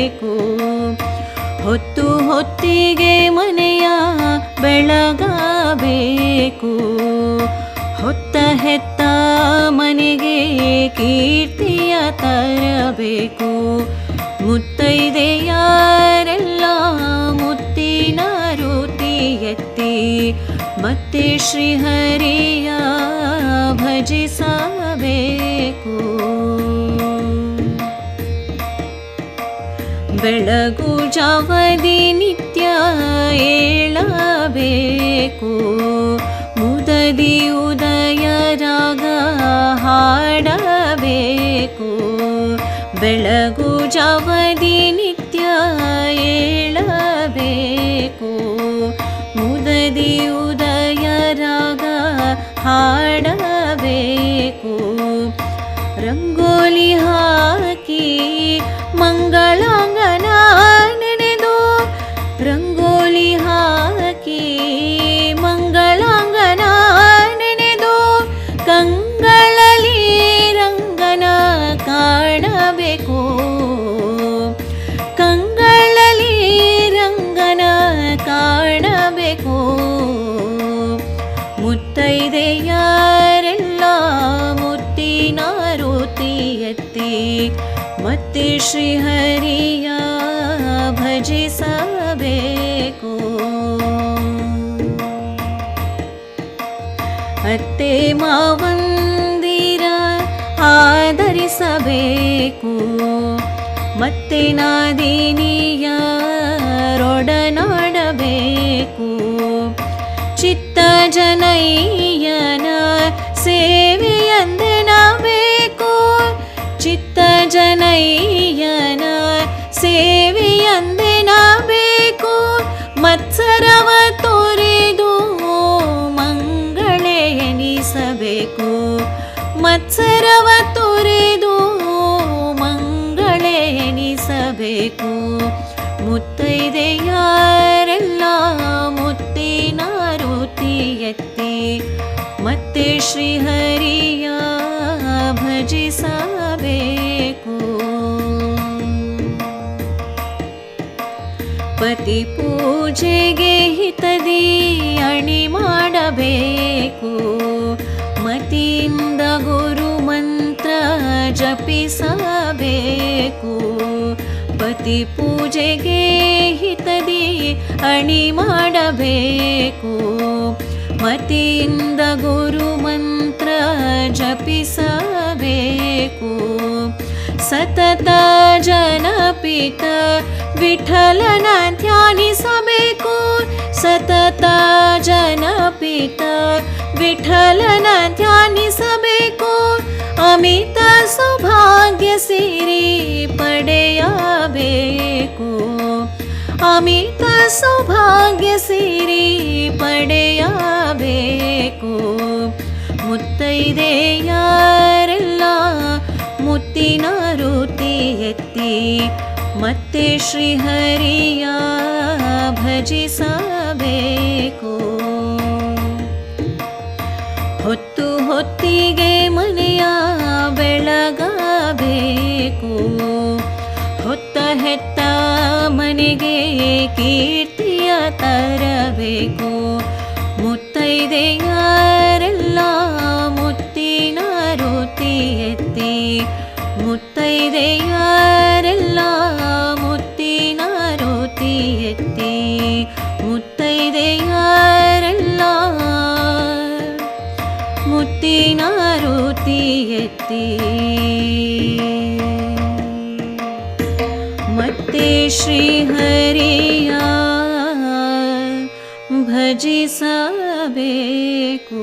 ಭಜಿಸಬೇಕು ಹೊತ್ತು ಹೊತ್ತಿಗೆ ಮನೆಯ ಬೆಳಗಬೇಕು ಹೊತ್ತ ಹೆತ್ತ ಮನೆಗೆ ಕೀರ್ತಿಯ ತರಬೇಕು. ಮುತ್ತೈದೆಯಾರೆಲ್ಲ ಮುತ್ತಿನ ರುತಿ ಎತ್ತಿ, ಮತ್ತೆ ಶ್ರೀಹರಿಯ ಭಜಿಸಬೇಕು. ಬೆಳಗು ಜಾವದಿ ನಿತ್ಯ ಏಳಬೇಕು. ಮುದದಿ ಉದಯ ರಾಗ ಹಾಡಬೇಕು. ಬೆಳಗು ಜಾವದಿ ನಿತ್ಯ ಮುತ್ತೈದೆಯಾರೆಲ್ಲ ಮುತ್ತಿನ ರುತಿ ಎತ್ತಿ ಮತ್ತೆ ಶ್ರೀಹರಿಯ ಭಜಿಸಬೇಕು ಅತ್ತೆ ಮಾವಂದಿರ ಆಧರಿಸಬೇಕು ಮತ್ತೆ ನಾದಿನಿಯರೊಡನಾಡಬೇಕು ಚಿತ್ತ ಜನಯ್ಯನ ಸೇವೆಯಂದೆನಬೇಕು ಚಿತ್ತ ಜನಯ್ಯನ ಸೇವೆಯಂದೆನಬೇಕು ಮತ್ಸರವ ತೊರೆದು ಮಂಗಳೆ ಎನಿಸಬೇಕು. ಮತ್ಸರವ ತೊರೆದು ಮಂಗಳೆ ಎನಿಸಬೇಕು. ಮುತ್ತೈದೆಯಾರೆಲ್ಲ ಪತಿ ಪೂಜೆಗೆ ಹಿತದಿ ಅಣಿ ಮಾಡಬೇಕು ಮತಿಯಿಂದ ಗುರು ಮಂತ್ರ ಜಪಿಸಬೇಕು ಪತಿ ಪೂಜೆಗೆ ಹಿತದಿ ಅಣಿ ಮಾಡಬೇಕು पतीन्द गुरुमन्त्र जपि सबे कु सतत जन पीठ विठलन ध्यानि सबेको सतत जन पीठ विठलन ध्यानि सबको अमिता सौभाग्य सिरिपडे ಅಮಿತ ಸೌಭಾಗ್ಯ ಸಿರಿ ಪಡೆಯಬೇಕು. ಮುತ್ತೈದೆಯಾರೆಲ್ಲ ಮುತ್ತಿನ ರುತಿ ಎತ್ತಿ ಮತ್ತೆ ಶ್ರೀಹರಿಯ ಭಜಿಸಬೇಕು. ಕೀರ್ತಿಯ ತರಬೇಕು ಮುತ್ತೈದೆಯಾರೆಲ್ಲ ಮುತ್ತಿನ ರುತಿ ಎತ್ತಿ ಮುತ್ತೈದೆಯಾರೆಲ್ಲ ಮುತ್ತಿನ ರುತಿ ಎತ್ತಿ ಮುತ್ತೈದೆಯಾರೆಲ್ಲ ಮುತ್ತಿನ ರುತಿ ಎತ್ತಿ ಮತ್ತೆ ಶ್ರೀಹರಿಯ ಭಜಿಸಬೇಕು ಬೇಕು